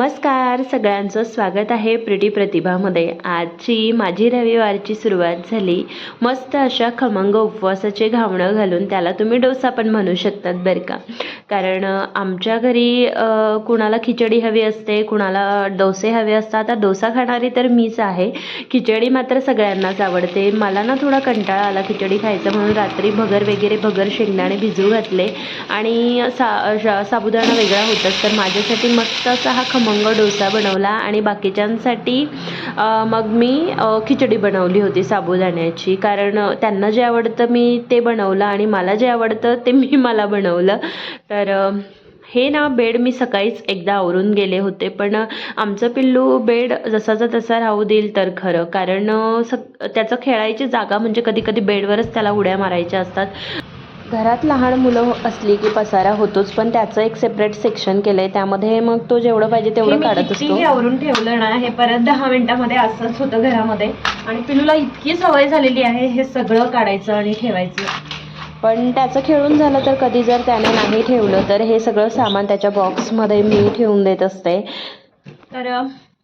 नमस्कार सगळ्यांचं स्वागत आहे प्रिटी प्रतिभामध्ये. आजची माझी रविवारची सुरुवात झाली. मस्त अशा खमंग उपवासाचे घावणं घालून त्याला तुम्ही डोसा पण म्हणू शकतात बरं का. कारण आमच्या घरी कुणाला खिचडी हवी असते कुणाला डोसे हवे असतात आता डोसा खाणारी तर मीच आहे. खिचडी मात्र सगळ्यांनाच आवडते. मला ना थोडा कंटाळा आला खिचडी खायचा म्हणून रात्री भगर वगैरे भगर शेंगदाणे भिजू घातले. आणि सा साबुदाणा वेगळा होताच तर माझ्यासाठी मस्त असा हा खमंग डोसा बनवला आणि बाकीच्यांसाठी मग मी खिचडी बनवली होती साबुदाण्याची. कारण त्यांना जे आवडतं मी ते बनवलं आणि मला जे आवडतं ते मी मला बनवलं. तर हे ना बेड मी सकाळीच एकदा आवरून गेले होते. पण आमचं पिल्लू बेड जसाचा तसा राहू देईल तर खरं. कारण स सक त्याचं खेळायची जागा म्हणजे कधी कधी बेडवरच त्याला उड्या मारायच्या असतात. घरात लहान मुलं असली की पसारा होतोच पण त्याचं एक सेपरेट सेक्शन केलंय. त्यामध्ये मग तो जेवढं पाहिजे हे तेवढं काढत असतो. आवरून ठेवलं ना हे परत दहा मिनिटामध्ये असंच होतं घरामध्ये. आणि पिलूला इतकी सवय झालेली आहे हे सगळं काढायचं आणि ठेवायचं. पण त्याचं खेळून झालं तर कधी जर त्याने नाही ठेवलं तर हे सगळं सामान त्याच्या बॉक्समध्ये मी ठेवून देत असते. तर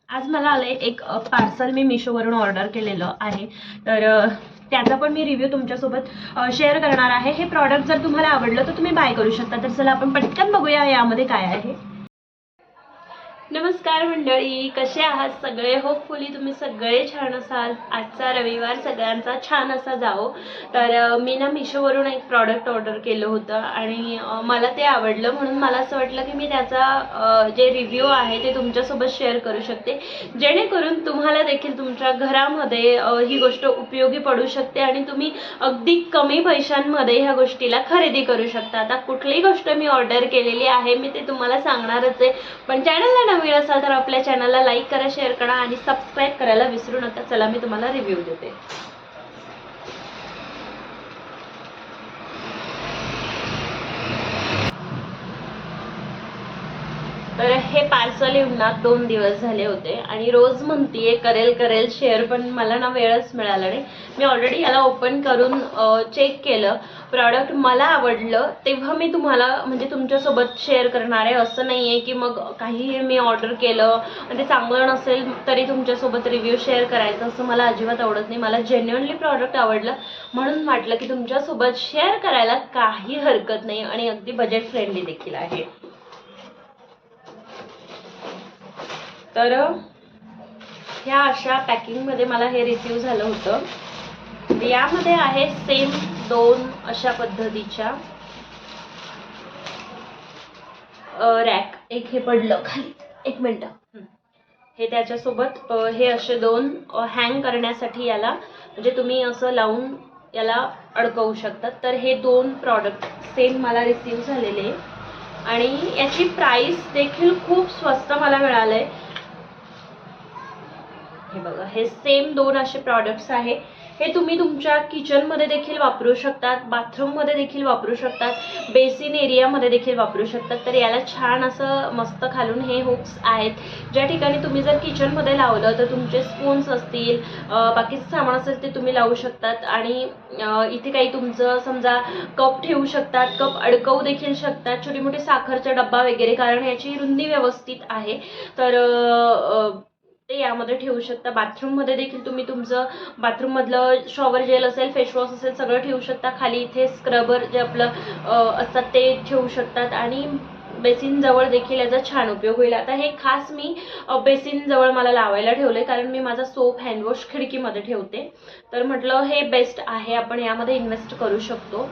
आज मला आलंय एक पार्सल मी मिशोवरून ऑर्डर केलेलं आहे. तर त्याचा पण मी रिव्ह्यू तुमच्यासोबत शेअर करणार आहे. हे प्रॉडक्ट जर तुम्हाला आवडलं तर तुम्ही बाय करू शकता. तर चला आपण पटकन बघूया यामध्ये काय आहे. नमस्कार मंडळी कसे आहात सगळे? होपफुली तुम्ही सगळे छान असाल. आजचा रविवार सगळ्यांचा छान असा जाओ तर मी ना मिशोवरून एक प्रॉडक्ट ऑर्डर केलं होतं आणि मला ते आवडलं म्हणून मला असं वाटलं की मी त्याचा जे रिव्ह्यू आहे ते तुमच्यासोबत शेअर करू शकते. जेणेकरून तुम्हाला देखील तुमच्या घरामध्ये ही गोष्ट उपयोगी पडू शकते आणि तुम्ही अगदी कमी पैशांमध्ये ह्या गोष्टीला खरेदी करू शकता. आता कुठलीही गोष्ट मी ऑर्डर केलेली आहे मी ते तुम्हाला सांगणारच आहे. पण चॅनलला नवीन असाल तर आपल्या चॅनलला लाईक करा शेअर करा आणि सबस्क्राईब करायला विसरू नका. चला मी तुम्हाला रिव्ह्यू देते. तर हे पार्सल येऊन ना दोन दिवस झाले होते. आणि रोज म्हणतीये करेल करेल शेअर पण मला ना वेळच मिळाला नाही. मी ऑलरेडी याला ओपन करून चेक केलं. प्रॉडक्ट मला आवडलं तेव्हा मी तुम्हाला म्हणजे तुमच्यासोबत शेअर करणार आहे. असं नाही आहे की मग काही मी ऑर्डर केलं आणि ते चांगलं नसेल तरी तुमच्यासोबत रिव्ह्यू शेअर करायचं असं मला अजिबात आवडत नाही. मला जेन्युअनली प्रॉडक्ट आवडलं. म्हणून वाटलं की तुमच्यासोबत शेअर करायला काही हरकत नाही. आणि अगदी बजेट फ्रेंडली देखील आहे. तर ह्या अशा पॅकिंगमध्ये मला हे रिसीव झालं होतं. यामध्ये आहे सेम दोन अशा पद्धतीच्या रॅक एक हे पडलं खाली. एक मिनटं. हे त्याच्यासोबत हे असे दोन हँग करण्यासाठी याला म्हणजे तुम्ही असं लावून याला अडकवू शकतात तर हे दोन प्रॉडक्ट सेम मला रिसीव झालेले. आणि याची प्राइस देखील खूप स्वस्त मला मिळालंय. हे बघा. हे सेम दोन असे प्रॉडक्ट्स आहे. हे तुम्ही तुमच्या किचनमध्ये देखील वापरू शकतात बाथरूममध्ये देखील वापरू शकतात बेसिन एरियामध्ये देखील वापरू शकतात. तर याला छान असं मस्त खालून हे हुक्स आहेत. ज्या ठिकाणी तुम्ही जर किचनमध्ये लावलं तर तुमचे स्पून्स असतील बाकीचं सामान असेल ते तुम्ही लावू शकतात. आणि इथे काही तुमचं समजा कप ठेवू शकतात कप अडकवू देखील शकतात छोटी मोठी साखरचा डब्बा वगैरे कारण याची रुंदी व्यवस्थित आहे. तर ते यामध्ये ठेवू शकता. बाथरूममध्ये देखील तुम्ही तुमचं बाथरूममधलं शॉवर जेल असेल फेसवॉश असेल सगळं ठेवू शकता. खाली इथे स्क्रबर जे आपलं असतात ते ठेवू शकतात. आणि बेसिनजवळ देखील याचा छान उपयोग होईल. आता हे खास मी बेसिनजवळ मला लावायला ठेवलं आहे कारण मी माझा सोप हँडवॉश खिडकीमध्ये ठेवते. तर म्हटलं हे बेस्ट आहे. आपण यामध्ये इन्व्हेस्ट करू शकतो.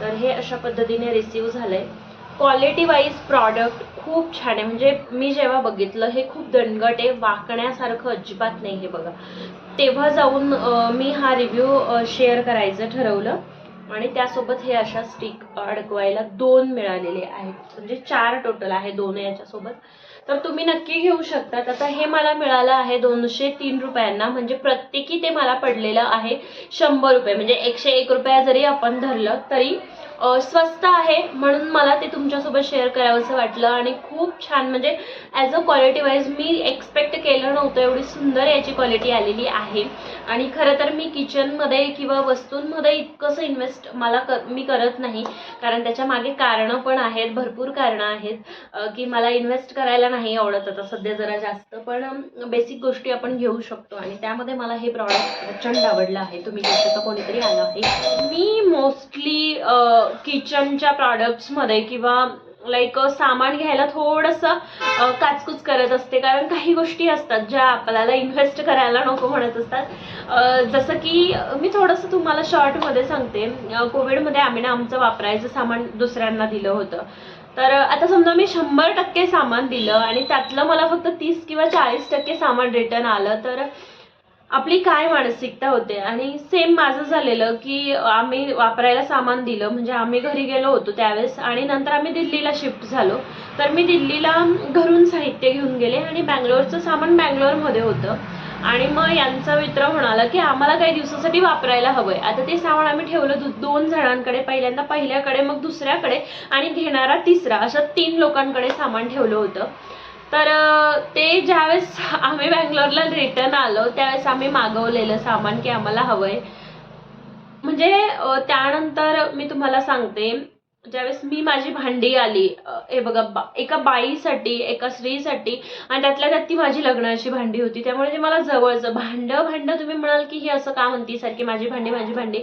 तर हे अशा पद्धतीने रिसीव आहे क्वालिटी वाईज प्रॉडक्ट खूप छान आहे. म्हणजे मी जेव्हा बघितलं हे खूप दणगट आहे वाकण्यासारखं अजिबात नाही हे बघा. तेव्हा जाऊन मी हा रिव्ह्यू शेअर करायचं ठरवलं आणि त्यासोबत हे अशा स्टिक अडकवायला दोन मिळालेले आहेत. म्हणजे चार टोटल आहे दोन याच्यासोबत. तर तुम्ही नक्की घेऊ शकतात. आता हे मला मिळालं आहे दोनशे तीन रुपयांना. म्हणजे प्रत्येकी ते मला पडलेलं आहे शंभर रुपये. म्हणजे एकशे एक रुपया जरी आपण धरलं तरी स्वस्त आहे म्हणून मला ते तुमच्यासोबत शेअर करावंसं वाटलं आणि खूप छान म्हणजे ॲज अ क्वालिटी वाईज मी एक्सपेक्ट केलं नव्हतं एवढी सुंदर याची क्वालिटी आलेली आहे. आणि खरं तर मी किचनमध्ये किंवा वस्तूंमध्ये इतकंसं इन्व्हेस्ट मला क मी करत नाही. कारण त्याच्यामागे कारणं पण आहेत भरपूर कारणं आहेत. की मला इन्व्हेस्ट करायला नाही आवडत आता सध्या जरा जास्त. पण बेसिक गोष्टी आपण घेऊ शकतो आणि त्यामध्ये मला हे प्रॉडक्ट प्रचंड आवडलं आहे. तुम्ही कोणीतरी आलं आहे. मी मोस्टली किचनच्या प्रॉडक्ट्समध्ये किंवा लाईक सामान घ्यायला थोडंसं काचकूच करत असते. कारण काही गोष्टी असतात ज्या आपल्याला इन्व्हेस्ट करायला नको म्हणत असतात. जसं की मी थोडंसं तुम्हाला शॉर्टमध्ये सांगते. कोविडमध्ये आम्ही ना आमचं वापरायचं सामान दुसऱ्यांना दिलं होतं. तर आता समजा मी शंभर टक्के सामान दिलं आणि त्यातलं मला फक्त तीस किंवा चाळीस टक्के सामान रिटर्न आलं तर आपली काय मानसिकता होते? आणि सेम माझं झालेलं की आम्ही वापरायला सामान दिलं. म्हणजे आम्ही घरी गेलो होतो त्यावेळेस आणि नंतर आम्ही दिल्लीला शिफ्ट झालो. तर मी दिल्लीला घरून साहित्य घेऊन गेले आणि बँगलोरचं सामान बँगलोरमध्ये होतं. आणि मग यांचा मित्र म्हणाला की आम्हाला काही दिवसासाठी वापरायला हवंय. आता ते सामान आम्ही ठेवलं दु- दोन जणांकडे पहिल्यांदा पहिल्याकडे मग दुसऱ्याकडे आणि घेणारा तिसरा अशा तीन लोकांकडे सामान ठेवलं होतं. तर ते ज्यावेळेस आम्ही बँगलोरला रिटर्न आलो त्यावेळेस आम्ही मागवलेलं सामान की आम्हाला हवंय. म्हणजे त्यानंतर मी तुम्हाला सांगते ज्यावेळेस मी माझी भांडी आली हे बघा बा एका बाईसाठी एका स्त्रीसाठी आणि त्यातल्या त्यात ती माझी लग्नाची भांडी होती. त्यामुळे ते मला जवळचं भांडं भांडं तुम्ही म्हणाल की हे असं का म्हणती सारखी माझी भांडी माझी भांडी.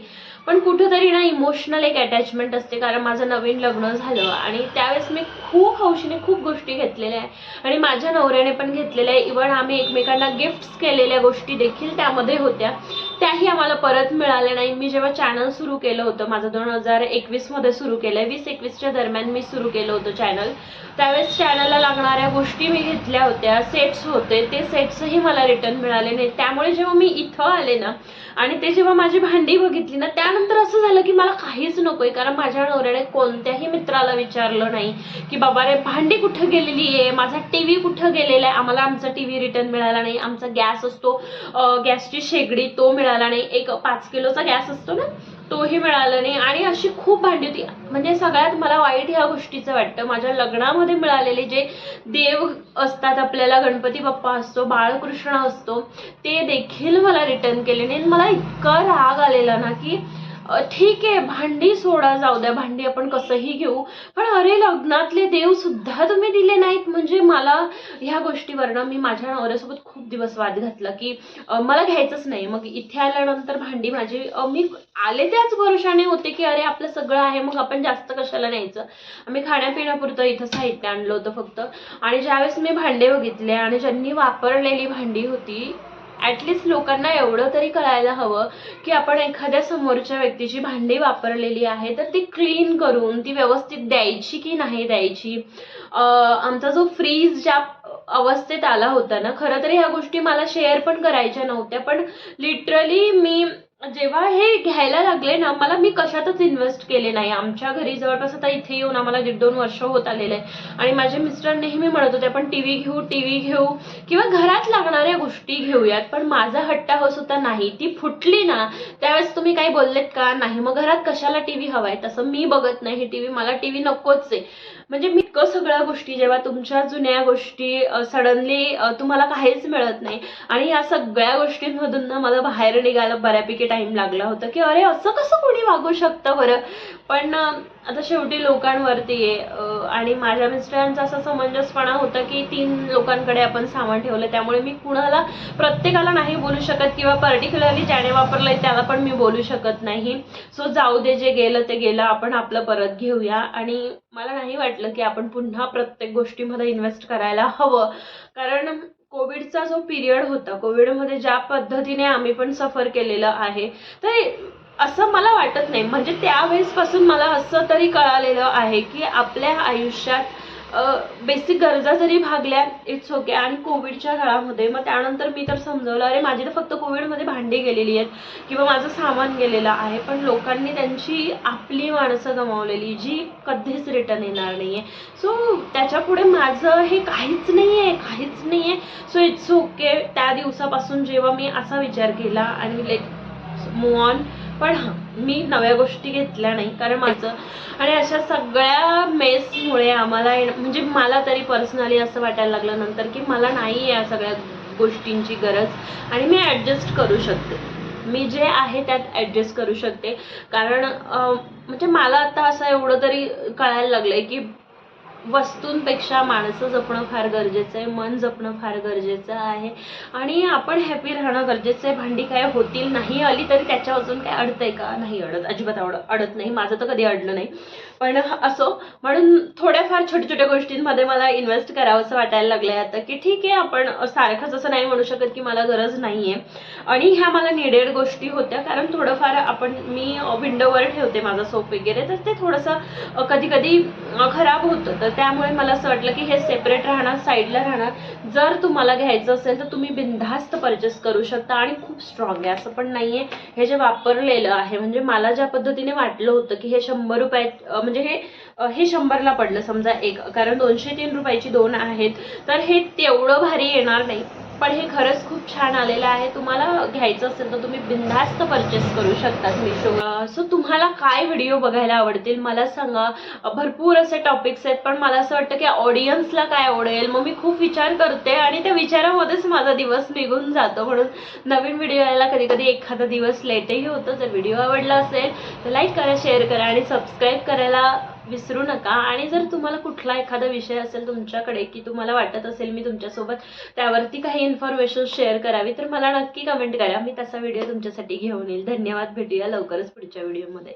पण कुठंतरी ना इमोशनल एक अटॅचमेंट असते कारण माझं नवीन लग्न झालं आणि त्यावेळेस मी खूप हौशीने खूप गोष्टी घेतलेल्या आहे. आणि माझ्या नवऱ्याने पण घेतलेल्या आहे. इवन आम्ही एकमेकांना गिफ्ट्स केलेल्या गोष्टी देखील त्यामध्ये होत्या. त्याही आम्हाला परत मिळाल्या नाही. मी जेव्हा चॅनल सुरू केलं होतं माझं दोन हजार एकवीसमध्ये सुरू केलं आहे वीस एकवीसच्या दरम्यान मी सुरू केलं होतं चॅनल त्यावेळेस चॅनलला लागणाऱ्या गोष्टी मी घेतल्या होत्या सेट्स होते ते सेट्सही मला रिटर्न मिळाले नाही. त्यामुळे जेव्हा मी इथं आले ना आणि ते जेव्हा माझी भांडी बघितली ना त्यानंतर असं झालं की मला काहीच नकोय कारण माझ्या नवऱ्याने कोणत्याही मित्राला विचारलं नाही की बाबा रे भांडी कुठं गेलेली आहे? माझा टी व्ही कुठं गेलेला आहे? आम्हाला आमचा टी व्ही रिटर्न मिळाला नाही. आमचा गॅस असतो गॅसची शेगडी तो मिळाला नाही एक पाच किलोचा गॅस असतो ना तोही मिळाला नाही आणि अशी खूप भांडी होती. म्हणजे सगळ्यात मला वाईट ह्या गोष्टीचं वाटतं. माझ्या लग्नामध्ये मिळालेले जे देव असतात आपल्याला गणपती बाप्पा असतो बाळकृष्ण असतो ते देखील मला रिटर्न केले नाही आणि मला इतका राग आलेला ना की ठीक आहे भांडी सोडा जाऊ द्या भांडी आपण कसंही घेऊ. पण अरे लग्नातले देव सुद्धा तुम्ही दिले नाहीत. म्हणजे मला ह्या गोष्टीवरनं मी माझ्या नवऱ्यासोबत खूप दिवस वाद घातला की मला घ्यायचंच नाही. मग इथे आल्यानंतर भांडी माझी मी आले त्याच भरोशाने होते की अरे आपलं सगळं आहे मग आपण जास्त कशाला न्यायचं? आम्ही खाण्यापिण्यापुरतं इथं साहित्य आणलं होतं फक्त. आणि ज्यावेळेस मी भांडे बघितले आणि ज्यांनी वापरलेली भांडी होती ॲटलिस्ट लोकांना एवढं तरी कळायला हवं की आपण एखाद्या समोरच्या व्यक्तीची भांडी वापरलेली आहे तर ती क्लीन करून ती व्यवस्थित द्यायची की नाही द्यायची? आमचा जो फ्रीज ज्या अवस्थेत आला होता ना खरं तर ह्या गोष्टी मला शेअर पण करायच्या नव्हत्या पण लिटरली मी जेव्हा हे घ्यायला लागले ना मला मी कशातच इन्व्हेस्ट केले नाही. आमच्या घरी जवळपास आता इथे येऊन आम्हाला दीड दोन वर्ष होत आलेले आहे. आणि माझे मिस्टर नेहमी म्हणत होते आपण टी व्ही घेऊ टी व्ही घेऊ. किंवा घरात लागणाऱ्या गोष्टी घेऊयात पण माझा हट्टा होत होता नाही. ती फुटली ना त्यावेळेस तुम्ही काही बोललेत का? नाही. मग घरात कशाला टी व्ही हवाय? तसं मी बघत नाही टी व्ही. मला टी व्ही नकोच आहे. म्हणजे मी इतकं सगळ्या गोष्टी जेव्हा तुमच्या जुन्या गोष्टी सडनली तुम्हाला काहीच मिळत नाही. आणि या सगळ्या गोष्टींमधून ना मला बाहेर निघायला बऱ्यापैकी टाइम लागला होता की अरे असं कसं कोणी वागू शकतं बरं? पण आता शेवटी लोकांवरती आहे. आणि माझ्या मिस्टरांचा असा समंजसपणा होता की तीन लोकांकडे आपण सामान ठेवलं त्यामुळे मी कुणाला प्रत्येकाला नाही बोलू शकत किंवा पर्टिक्युलरली ज्याने वापरलंय त्याला पण मी बोलू शकत नाही. सो जाऊ दे जे गेलं ते गेलं आपण आपलं परत घेऊया. आणि मला नाही वाटलं की आपण पुन्हा प्रत्येक गोष्टीमध्ये इन्व्हेस्ट करायला हवं. कारण कोविडचा जो पिरियड होता कोविडमध्ये ज्या पद्धतीने आम्ही पण सफर केलेलं आहे तर असं मला वाटत नाही. म्हणजे त्यावेळेसपासून मला असं तरी कळालेलं आहे की आपल्या आयुष्यात बेसिक गरजा जरी भागल्या इट्स ओके आणि कोविडच्या काळामध्ये मग त्यानंतर मी तर समजवलं अरे माझी तर फक्त कोविडमध्ये भांडी गेलेली आहेत किंवा माझं सामान गेलेलं आहे पण लोकांनी त्यांची आपली माणसं गमावलेली जी कधीच रिटर्न येणार नाही आहे सो त्याच्यापुढे माझं हे काहीच नाही आहे काहीच नाही आहे सो इट्स ओके त्या दिवसापासून जेव्हा मी असा विचार केला आणि लाईक मूव ऑन पण हां मी नव्या गोष्टी घेतल्या नाही कारण माझं आणि अशा सगळ्या मेसमुळे आम्हाला म्हणजे मला तरी पर्सनली असं वाटायला लागलं नंतर की मला नाही आहे या सगळ्या गोष्टींची गरज आणि मी ॲडजस्ट करू शकते. मी जे आहे त्यात ॲडजस्ट करू शकते. कारण म्हणजे मला आता असं एवढं तरी कळायला लागलं आहे की वस्तूंपेक्षा माणसं जपणं फार गरजेचं आहे मन जपणं फार गरजेचं आहे. आणि आपण हॅपी राहणं गरजेचं आहे. भांडी काय होतील नाही आली तरी त्याच्या अजून काय अडतंय का? नाही अडत. अजिबात आवड अडत नाही. माझं तर कधी अडलं नाही. पण असो म्हणून थोड्याफार छोट्या छोट्या गोष्टींमध्ये मला इन्व्हेस्ट करावं असं वाटायला आहे आता की ठीक आहे आपण सारखंच असं नाही म्हणू शकत की मला गरज नाही आहे आणि ह्या मला निडेड गोष्टी होत्या कारण थोडंफार आपण मी विंडोवर ठेवते माझा सोप वगैरे तर ते थोडंसं कधी कधी खराब होतं. तर त्यामुळे मला असं वाटलं की हे सेपरेट राहणार साईडला राहणार. जर तुम्हाला घ्यायचं असेल तर तुम्ही बिनधास्त परचेस करू शकता. आणि खूप स्ट्रॉंग आहे असं पण नाही आहे हे जे वापरलेलं आहे म्हणजे मला ज्या पद्धतीने वाटलं होतं की हे शंभर रुपयात म्हणजे हे हे शंभरला पडलं समजा एक. कारण दोनशे तीन रुपयाची दोन आहेत. तर हे तेवढं भारी येणार नाही. पण हे खरंच खूप छान आलेलं आहे. तुम्हाला घ्यायचं असेल तर तुम्ही बिनधास्त परचेस करू शकतात मिशो सो तुम्हाला काय व्हिडिओ बघायला आवडतील? मला सांगा. भरपूर असे टॉपिक्स आहेत पण मला असं वाटतं की ऑडियन्सला काय आवडेल? मग मी खूप विचार करते आणि त्या विचारामध्येच माझा दिवस निघून जातो. म्हणून नवीन व्हिडिओ यायला कधी कधी एखादा दिवस लेटही होतं. जर व्हिडिओ आवडला असेल तर लाईक करा शेअर करा आणि सबस्क्राईब करायला विसरू नका. आणि जर तुम्हाला कुठला एखादा विषय असेल तुमच्याकडे की तुम्हाला वाटत असेल मी तुमच्यासोबत त्यावरती काही इन्फॉर्मेशन शेअर करावी तर मला नक्की कमेंट करा. मी तसा व्हिडिओ तुमच्यासाठी घेऊन येईल. धन्यवाद. भेटूया लवकरच पुढच्या व्हिडिओमध्ये